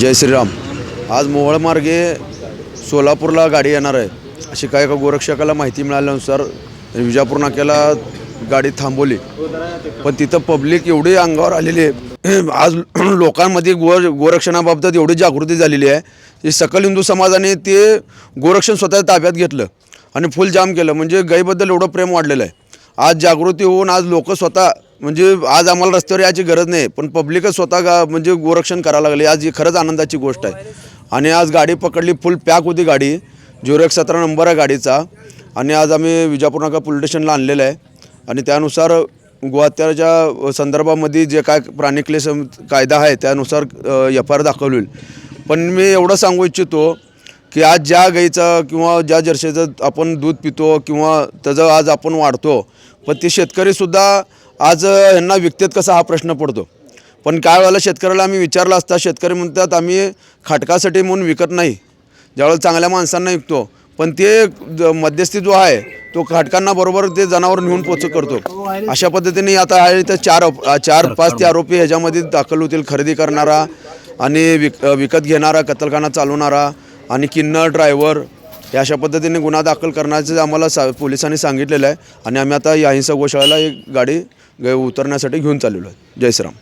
जय श्रीराम. आज मोहळमार्गे सोलापूरला गाडी येणार आहे. अशी काय एका गोरक्षकाला माहिती मिळाल्यानुसार विजापूर नाक्याला गाडी थांबवली. पण तिथं पब्लिक एवढी अंगावर आलेली आहे. आज लोकांमध्ये गो गोरक्षणाबाबत एवढी जागृती झालेली आहे. की सकल हिंदू समाजाने ते गोरक्षण स्वतः ताब्यात घेतलं आणि फुल जाम केलं. म्हणजे गाईबद्दल एवढं प्रेम वाढलेलं आहे. आज जागृती होऊन आज लोक स्वतः म्हणजे आज आम्हाला रस्त्यावर यायची गरज नाही पण पब्लिकच स्वतः गा म्हणजे गोरक्षण करायला लागले. आज ही खरंच आनंदाची गोष्ट आहे. आणि आज गाडी पकडली फुल पॅक होती गाडी. झिरो एक सतरा नंबर आहे गाडीचा. आणि आज आम्ही विजापूर नाका पोलीस स्टेशनला आणलेलं आहे. आणि त्यानुसार गोहत्याच्या संदर्भामध्ये जे काय प्राणिकले कायदा आहे त्यानुसार एफ आय आर दाखवली होईल पण मी एवढं सांगू इच्छितो की आज ज्या गाईचं किंवा ज्या जर्सीचं आपण दूध पितो किंवा त्याचं आज आपण वाढतो पण ते शेतकरीसुद्धा आज यांना विकतेत कसा हा प्रश्न पडतो? पण काय वेळेला शेतकऱ्याला आम्ही विचारलं असता शेतकरी म्हणतात आम्ही खाटकासाठी म्हणून विकत नाही. ज्यावेळेला चांगल्या माणसांना विकतो. पण ते मध्यस्थी जो आहे तो खाटकांना बरोबर ते जनावर नेऊन पोच करतो. अशा पद्धतीने आता आहे तर चार चार पाच ते आरोपी ह्याच्यामध्ये दाखल होतील खरेदी करणारा आणि विक विकत घेणारा कत्तलखाना चालवणारा. आणि किन्नर ड्रायव्हर हे अशा पद्धतीने गुन्हा दाखल करण्याचं आम्हाला सा पोलिसांनी सांगितलेलं आहे. आणि आम्ही आता या हिंसक गोशाळेला एक गाडी ग- उतरण्यासाठी घेऊन चाललेलो आहे. जय श्रीराम.